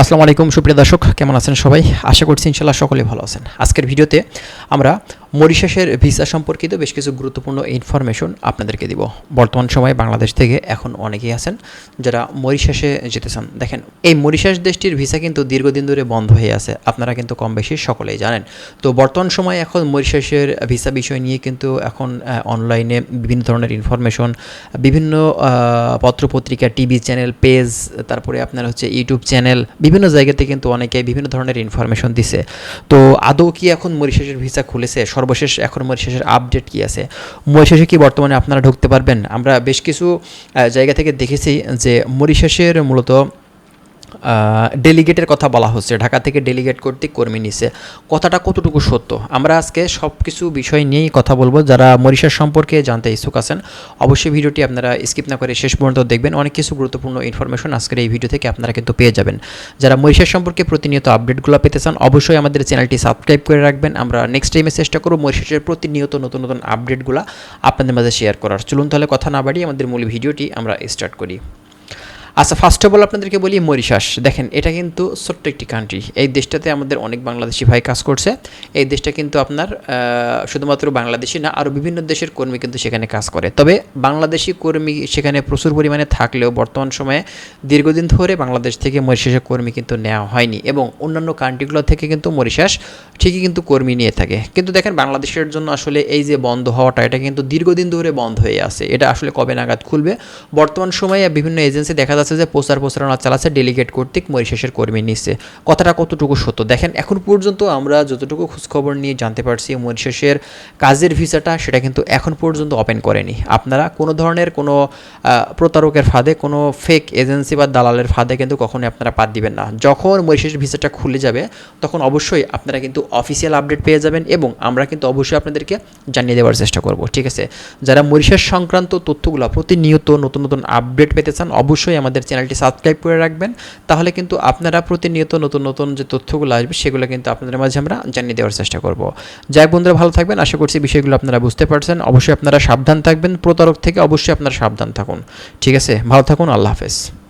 আসসালামু আলাইকুম, সুপ্রিয় দর্শক, কেমন আছেন সবাই? আশা করছি ইনশাল্লাহ সকলে ভালো আছেন। আজকের ভিডিওতে আমরা মরিশাসের ভিসা সম্পর্কিত বেশ কিছু গুরুত্বপূর্ণ ইনফরমেশন আপনাদেরকে দিব। বর্তমান সময়ে বাংলাদেশ থেকে এখন অনেকেই আছেন যারা মরিশাসে যেতে চান দেখেন, এই মরিশাস দেশটির ভিসা কিন্তু দীর্ঘদিন ধরে বন্ধ হয়ে আছে। আপনারা কিন্তু কম বেশি সকলেই জানেন। তো বর্তমান সময়ে এখন মরিশাসের ভিসা বিষয় নিয়ে কিন্তু এখন অনলাইনে বিভিন্ন ধরনের ইনফরমেশন বিভিন্ন পত্রপত্রিকা টিভি চ্যানেল পেজ তারপরে আপনার হচ্ছে ইউটিউব চ্যানেল বিভিন্ন জায়গাতে কিন্তু অনেকে বিভিন্ন ধরনের ইনফরমেশন দিছে। তো আদৌ কি এখন মরিশাসের ভিসা খুলেছে, সর্বশেষ এখন মরিশাসের আপডেট কি আছে? মরিশাসে কি বর্তমানে আপনারা ঢুকতে পারবেন? আমরা বেশ কিছু জায়গা থেকে দেখেছি যে মরিশাসের মূলত ডেলিগেটের কথা বলা হচ্ছে। ঢাকা থেকে ডেলিগেট কর্তৃক কর্মী নিছে। কথাটা কতটুকু সত্য? আমরা আজকে সব কিছু বিষয় নিয়েই কথা বলব। যারা মরিশাস সম্পর্কে জানতে ইচ্ছুক আছেন, অবশ্যই ভিডিওটি আপনারা স্কিপ না করে শেষ পর্যন্ত দেখবেন। অনেক কিছু গুরুত্বপূর্ণ ইনফরমেশন আজকের এই ভিডিও থেকে আপনারা কিন্তু পেয়ে যাবেন। যারা মরিশাস সম্পর্কে প্রতিনিয়ত আপডেটগুলো পেতে চান, অবশ্যই আমাদের চ্যানেলটি সাবস্ক্রাইব করে রাখবেন। আমরা নেক্সট টাইমে চেষ্টা করব মরিশাসের প্রতিনিয়ত নতুন নতুন আপডেটগুলো আপনাদের মাঝে শেয়ার করার। চলুন তাহলে কথা না বাড়িয়ে আমাদের মূল ভিডিওটি আমরা স্টার্ট করি। আচ্ছা ফার্স্ট অফ অল আপনাদেরকে বলি মরিশাস। দেখেন, এটা কিন্তু ছোট্ট একটি কান্ট্রি এই দেশটাতে আমাদের অনেক বাংলাদেশি ভাই কাজ করছে। এই দেশটা কিন্তু আপনার শুধুমাত্র বাংলাদেশি না আরও বিভিন্ন দেশের কর্মী কিন্তু সেখানে কাজ করে। তবে বাংলাদেশি কর্মী সেখানে প্রচুর পরিমাণে থাকলেও বর্তমান সময়ে দীর্ঘদিন ধরে বাংলাদেশ থেকে মরিশাসের কর্মী কিন্তু নেওয়া হয়নি এবং অন্যান্য কান্ট্রিগুলো থেকে কিন্তু মরিশাস ঠিকই কিন্তু কর্মী নিয়ে থাকে। কিন্তু দেখেন, বাংলাদেশের জন্য আসলে এই যে বন্ধ হওয়াটা, এটা কিন্তু দীর্ঘদিন ধরে বন্ধ হয়ে আছে। এটা আসলে কবে নাগাদ খুলবে? বর্তমান সময়ে বিভিন্ন এজেন্সি দেখা যাচ্ছে যে প্রচার প্রচারণা চালাচ্ছে ডেলিগেট কর্তৃক মরিশাসের কর্মী নিচ্ছে কথাটা কতটুকু সত্য? দেখেন, এখন পর্যন্ত আমরা যতটুকু খোঁজখবর নিয়ে জানতে পারছি, মরিশাসের কাজের ভিসাটা সেটা কিন্তু এখন পর্যন্ত ওপেন করেনি। আপনারা কোনো ধরনের কোনো প্রতারকের ফাঁদে, কোনো ফেক এজেন্সি বা দালালের ফাঁদে কিন্তু কখনোই আপনারা পাত দিবেন না। যখন মরিশাসের ভিসাটা খুলে যাবে, তখন অবশ্যই আপনারা কিন্তু অফিসিয়াল আপডেট পেয়ে যাবেন এবং আমরা কিন্তু অবশ্যই আপনাদেরকে জানিয়ে দেওয়ার চেষ্টা করব, ঠিক আছে? যারা মরিশাস সংক্রান্ত তথ্যগুলো প্রতিনিয়ত নতুন নতুন আপডেট পেতে চান, অবশ্যই আমাদের চ্যানেলটি সাবস্ক্রাইব করে রাখবেন। তাহলে কিন্তু আপনারা প্রতিনিয়ত নতুন নতুন যে তথ্যগুলো আসবে, সেগুলো কিন্তু আপনাদের মাঝে আমরা জানিয়ে দেওয়ার চেষ্টা করব। যাই বন্ধুরা, ভালো থাকবেন। আশা করছি বিষয়গুলো আপনারা বুঝতে পারছেন। অবশ্যই আপনারা সাবধান থাকবেন। প্রতারক থেকে অবশ্যই আপনারা সাবধান থাকুন। ঠিক আছে? ভালো থাকুন। আল্লাহ হাফেজ।